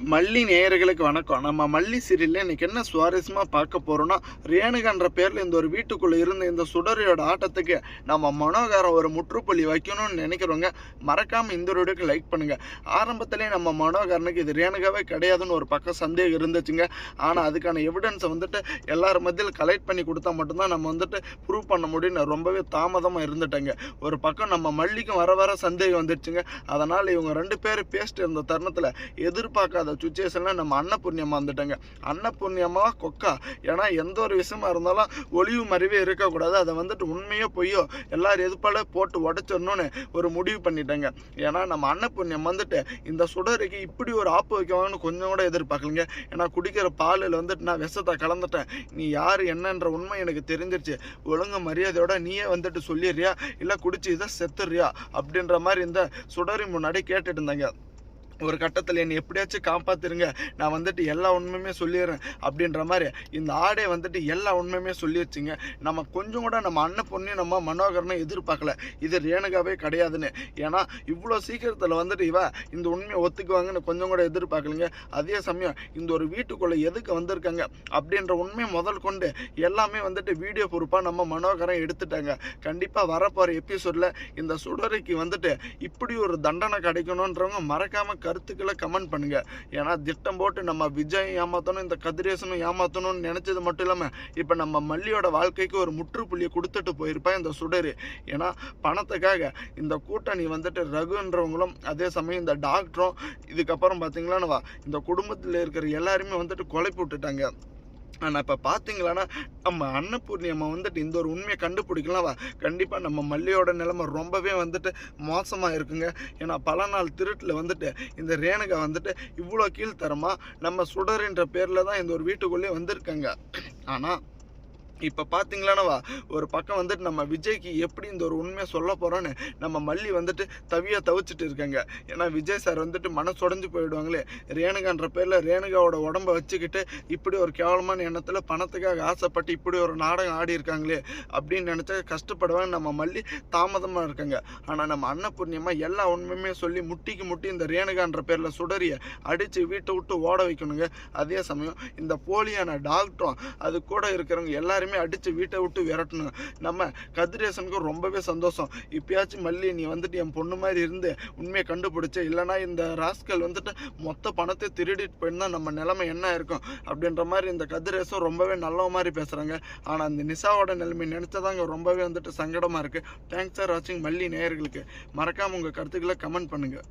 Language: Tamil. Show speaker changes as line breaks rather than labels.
மல்லி நேயர்களுக்கு வணக்கம். நம்ம மல்லி சீரியலில் இன்னைக்கு என்ன சுவாரஸ்யமாக பார்க்க போகிறோன்னா ரேணுகன்ற பேரில் இந்த ஒரு வீட்டுக்குள்ளே இருந்த இந்த சுடரியோட ஆட்டத்துக்கு நம்ம மனோகாரம் ஒரு முற்றுப்புள்ளி வைக்கணும்னு நினைக்கிறவங்க மறக்காமல் இந்த வீடியோக்கு லைக் பண்ணுங்கள் ஆரம்பத்திலே நம்ம மனோகாரனுக்கு இது ரேணுகாவே கிடையாதுன்னு ஒரு பக்கம் சந்தேகம் இருந்துச்சுங்க. ஆனால் அதுக்கான எவிடன்ஸை வந்துட்டு எல்லார் மத்தியில் கலெக்ட் பண்ணி கொடுத்தா மட்டும்தான் நம்ம வந்துட்டு ப்ரூவ் பண்ண முடியும்னு ரொம்பவே தாமதமாக இருந்துட்டேங்க. ஒரு பக்கம் நம்ம மல்லிக்கும் வர வர சந்தேகம் வந்துடுச்சுங்க அதனால் இவங்க ரெண்டு பேர் பேசிட்டு இருந்த தருணத்தில் எதிர்பார்க்காத சுச்சுவேஷனில் நம்ம அன்னபூர்ணியமாக வந்துட்டோங்க. அன்னபூர்ணியமாக கொக்கா. ஏன்னா எந்த ஒரு விஷயமா இருந்தாலும் ஒளிவு மறைவே இருக்கக்கூடாது. அதை வந்துட்டு உண்மையோ பொய்யோ எல்லாரும் எதுப்பால போட்டு உடச்சிடணும்னு ஒரு முடிவு பண்ணிட்டேங்க. ஏன்னா நம்ம அன்னபூர்ணியம் வந்துட்டு இந்த சுடருக்கு இப்படி ஒரு ஆப்பு வைக்கவாங்கன்னு கொஞ்சம் கூட எதிர்பார்க்கலங்க. ஏன்னா குடிக்கிற பாலில் வந்துட்டு நான் விஷத்தை கலந்துட்டேன். நீ யார் என்னன்ற உண்மை எனக்கு தெரிஞ்சிருச்சு. ஒழுங்கு மரியாதையோட நீயே வந்துட்டு சொல்லிடுறியா? இல்லை குடிச்சு இதை செத்துறியா அப்படின்ற மாதிரி இந்த சுடரி முன்னாடி கேட்டுட்டு இருந்தாங்க. ஒரு கட்டத்தில் என்னை எப்படியாச்சும் காப்பாத்திருங்க. நான் வந்துட்டு எல்லா உண்மையுமே சொல்லிடுறேன். அப்படின்ற மாதிரி இந்த ஆடே வந்துட்டு எல்லா உண்மையுமே சொல்லிடுச்சுங்க நம்ம கொஞ்சம் கூட நம்ம அண்ணன் பொண்ணு நம்ம மனோகரனை எதிர்பார்க்கல. இது ரேணுகாவே கிடையாதுன்னு. ஏன்னா இவ்வளோ சீக்கிரத்தில் வந்துட்டு இவ இந்த உண்மையை ஒத்துக்குவாங்கன்னு கொஞ்சம் கூட எதிர்பார்க்கலைங்க. அதே சமயம் இந்த ஒரு வீட்டுக்குள்ளே எதுக்கு வந்திருக்காங்க? அப்படின்ற உண்மையை முதல் கொண்டு எல்லாமே வந்துட்டு வீடியோ பொறுப்பாக நம்ம மனோகரன் எடுத்துட்டாங்க. கண்டிப்பாக வரப்போகிற எபிசோடில் இந்த சுடரைக்கு வந்துட்டு இப்படி ஒரு தண்டனை கிடைக்கணுன்றவங்க மறக்காமல் கருத்துக்களை கமெண்ட் பண்ணுங்க. ஏன்னா திட்டம் போட்டு நம்ம விஜய் ஏமாத்தணும் இந்த கதிரேசனும் ஏமாத்தணும்னு நினைச்சது மட்டும் இல்லாமல் இப்போ நம்ம மல்லியோட வாழ்க்கைக்கு ஒரு முற்றுப்புள்ளியை கொடுத்துட்டு போயிருப்பேன் இந்த சுடர். ஏன்னா பணத்துக்காக இந்த கூட்டணி வந்துட்டு ரகுன்றவங்களும் அதே சமயம் இந்த டாக்டரும் இதுக்கப்புறம் பார்த்தீங்களா இந்த குடும்பத்தில் இருக்கிற எல்லாருமே வந்துட்டு கொலை போட்டுட்டாங்க ஆனால் இப்போ பார்த்தீங்களான்னா நம்ம அன்னபூர்ணி அம்மா வந்துட்டு இந்த ஒரு உண்மையை கண்டுபிடிக்கலாம் வா. கண்டிப்பாக நம்ம மல்லியோட நிலைமை ரொம்பவே வந்துட்டு மோசமாக இருக்குங்க. ஏன்னா பல நாள் திருட்டில் வந்துட்டு இந்த ரேணுகா வந்துட்டு இவ்வளோ கீழ்த்தரமாக நம்ம சுடர்ன்ற பேரில் தான் இந்த ஒரு வீட்டுக்குள்ளேயே வந்திருக்காங்க. ஆனால் இப்போ பார்த்தீங்களானவா ஒரு பக்கம் வந்துட்டு நம்ம விஜய்க்கு எப்படி இந்த ஒரு உண்மையை சொல்ல போகிறோன்னு நம்ம மல்லி வந்துட்டு தவியாக தவிச்சிட்டு இருக்காங்க. ஏன்னா விஜய் சார் வந்துட்டு மனசுடைஞ்சு போயிடுவாங்களே. ரேணுகான்ற பேரில் ரேணுகாவோட உடம்ப வச்சுக்கிட்டு இப்படி ஒரு கேவலமான எண்ணத்தில் பணத்துக்காக ஆசைப்பட்டு இப்படி ஒரு நாடகம் ஆடி இருக்காங்களே அப்படின்னு நினச்சா கஷ்டப்படுவாங்க நம்ம மல்லி தாமதமாக இருக்காங்க. ஆனால் நம்ம அன்னபூர்ணியமாக எல்லா உண்மையுமே சொல்லி முட்டிக்கு முட்டி இந்த ரேணுகான்ற பேரில் சுடரிய அடித்து வீட்டை விட்டு ஓட வைக்கணுங்க. அதே சமயம் இந்த போலியான டாக்டரும் அது கூட இருக்கிறவங்க எல்லாருமே அடித்து வீட்டை விட்டு விரட்டணும். நம்ம கதிரேசனுக்கு ரொம்பவே சந்தோஷம். இப்பயாச்சும் மல்லி நீ வந்துட்டு என் பொண்ணு மாதிரி இருந்து உண்மையை கண்டுபிடிச்ச இல்லைனா இந்த ராஸ்கல் வந்துட்டு மொத்த பணத்தை திருடிட்டு போயிருந்தா நம்ம நிலைமை என்ன இருக்கும்? அப்படின்ற மாதிரி இந்த கதிரேசம் ரொம்பவே நல்ல மாதிரி பேசுகிறாங்க ஆனால் அந்த நிசாவோட நிலைமை நினச்சதாங்க ரொம்பவே வந்துட்டு சங்கடமாக இருக்குது தேங்க்ஸ் ஃபார் வாட்சிங் மல்லி நேயர்களுக்கு. மறக்காமல் உங்கள் கருத்துக்களை கமெண்ட் பண்ணுங்கள்